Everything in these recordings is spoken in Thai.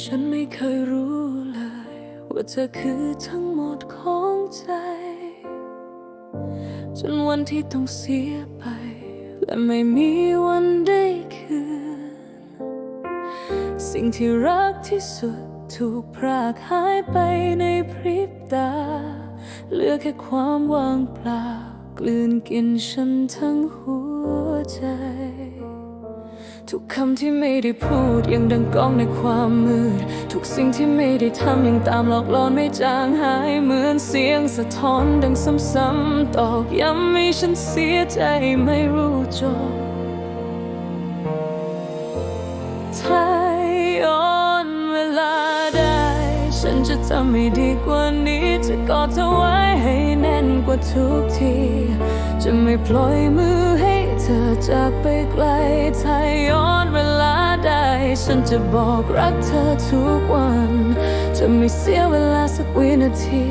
ฉันไม่เคยรู้เลย ว่าเธอคือทั้งหมดของใจ จนวันที่ต้องเสียไป และไม่มีวันได้คืน สิ่งที่รักที่สุดถูกพรากหายไปในพริบตา เหลือแค่ความว่างเปล่า กลืนกินฉันทั้งหัวใจ ทุกคำที่ไม่ได้พูดยังดังก้องในความมืด ทุกสิ่งที่ไม่ได้ทำยังตามหลอกหลอนไม่จางหายเหมือนเสียงสะท้อนดังซ้ำๆตอกย้ำให้ฉันเสียใจไม่รู้จบถ้าย้อนเวลาได้ ฉันจะทำให้ดีกว่านี้จะกอดเธอไว้ให้แน่นกว่าทุกที จะไม่ปล่อยมือให้ จากไปไกลถ้าย้อนเวลาได้ ฉันจะบอกรักเธอทุกวัน จะไม่เสียเวลาสักวินาที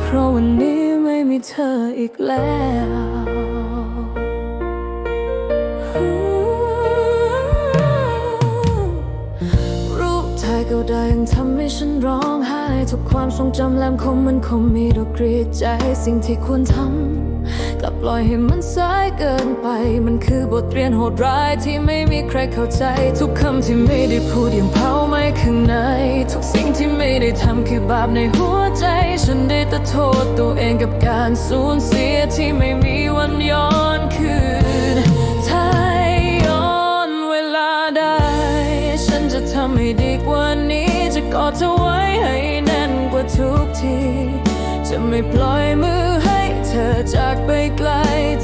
เพราะวันนี้ไม่มีเธออีกแล้วรูปถ่ายเก่าได้ยังทำให้ฉันร้องไห้ ทุกความทรงจำแหลมคมมันคงมีดอกกรีดใจสิ่งที่ควรทำ กลับปล่อยให้มันสายเกินไป มันคือบทเรียนโหดร้ายที่ไม่มีใครเข้าใจ ทุกคำที่ไม่ได้พูดยังเผาไหม้ข้างใน ทุกสิ่งที่ไม่ได้ทำคือบาปในหัวใจ ฉันได้แต่โทษตัวเองกับการสูญเสียที่ไม่มีวันย้อนคืนถ้าย้อนเวลาได้ ฉันจะทำให้ดีกว่านี้จะกอดเธอไว้ให้แน่นกว่าทุกที จะไม่ปล่อยมือ ธอจากไปไกล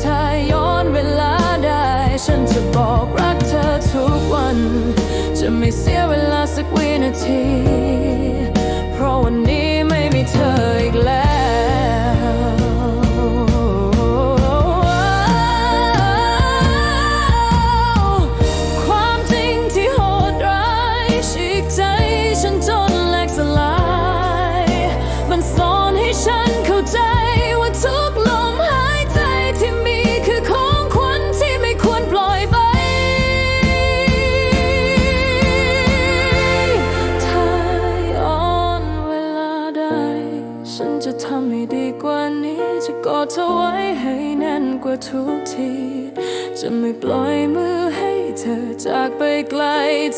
ถ้าย้อนเวลาได้ ฉันจะบอกรักเธอทุกวัน จะไม่เสียเวลาสักวินาที เพราะวันนี้ไม่มีเธออีกแล้วความจริงที่โหดร้ายฉีกใจฉันจนแหลกสลาย มันสอนให้ฉันเข้าใจ ฉันจะทำให้ดีกว่านี้ จะกอดเธอไว้ให้แน่นกว่าทุกที จะไม่ปล่อยมือให้เธอจากไปไกล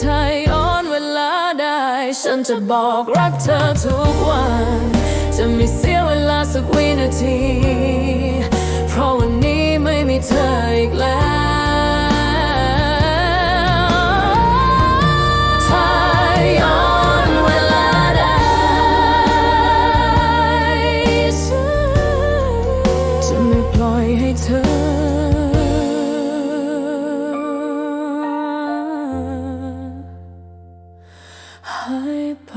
ถ้าย้อนเวลาได้ ฉันจะบอกรักเธอทุกวัน จะไม่เสียเวลาสักวินาที เพราะวันนี้ไม่ เธอ หายไป